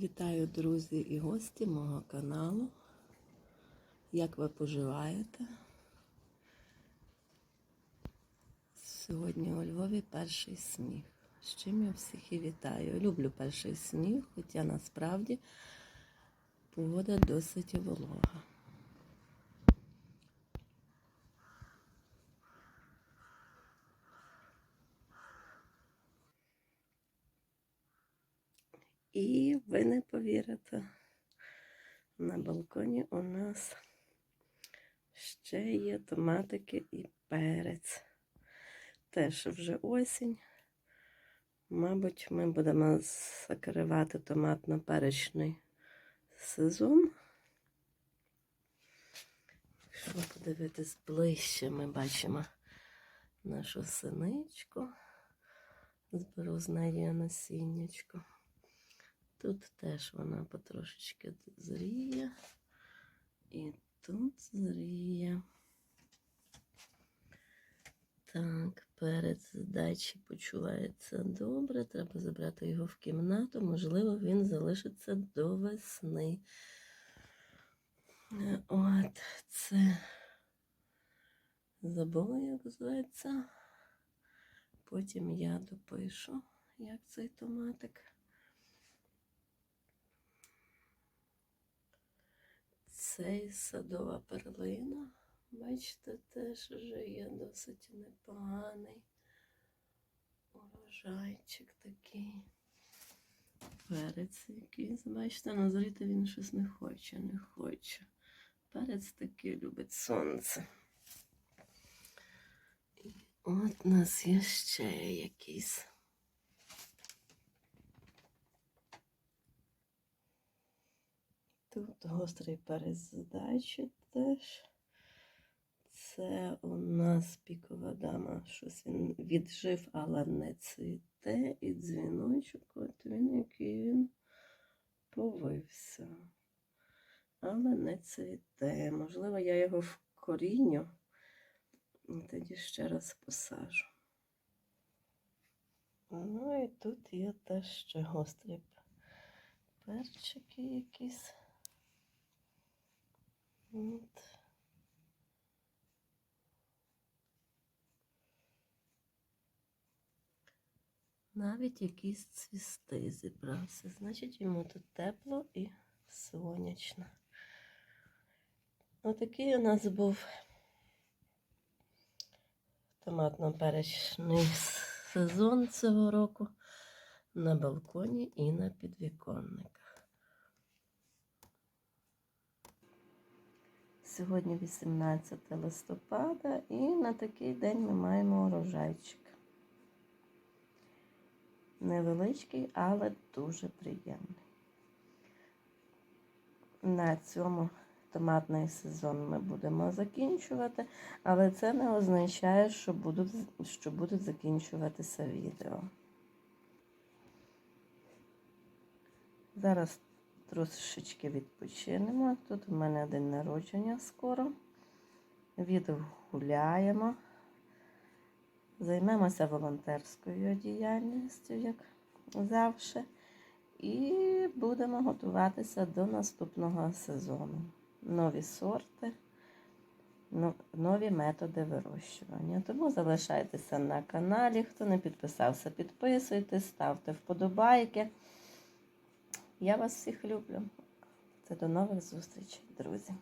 Вітаю, друзі і гості мого каналу. Як ви поживаєте? Сьогодні у Львові перший сніг. З чим я всіх і вітаю. Люблю перший сніг, хоча насправді погода досить волога. І ви не повірите, на балконі у нас ще є томатики і перець. Теж вже осінь. Мабуть, ми будемо закривати томатно-перечний сезон. Якщо подивитись ближче, ми бачимо нашу синичку. Зберу з неї насіннячко. Тут теж вона потрошечки зріє. І тут зріє. Так, перець з дачі почувається добре. Треба забрати його в кімнату. Можливо, він залишиться до весни. От це забула, як зветься. Потім я допишу, як цей томатик. Цей садова перлина, бачите, теж вже є досить непоганий урожайчик такий. Перець якийсь, бачите, назріти він щось не хоче, не хоче. Перець такий любить сонце. І от у нас є ще якийсь. Тут гострий перець теж. Це у нас пікова дама. Щось він віджив, але не цвіте. І дзвіночок, от він, який він повився. Але не цвіте. Можливо, я його вкоріню і тоді ще раз посажу. Ну і тут є теж ще гострі перчики якісь. От. Навіть якийсь цвісти зібрався. Значить, йому тут тепло і сонячно. Отакий у нас був томатно-перечний сезон цього року на балконі і на підвіконниках. Сьогодні 18 листопада, і на такий день ми маємо урожайчик. Невеличкий, але дуже приємний. На цьому томатний сезон ми будемо закінчувати, але це не означає, що будуть, що будуть закінчуватися відео. Зараз трошечки відпочинемо. Тут у мене день народження скоро. Відгуляємо. Займемося волонтерською діяльністю, як завжди. І будемо готуватися до наступного сезону. Нові сорти, нові методи вирощування. Тому залишайтеся на каналі. Хто не підписався, підписуйтесь, ставте вподобайки. Я вас всіх люблю. Це до нових зустрічей, друзі.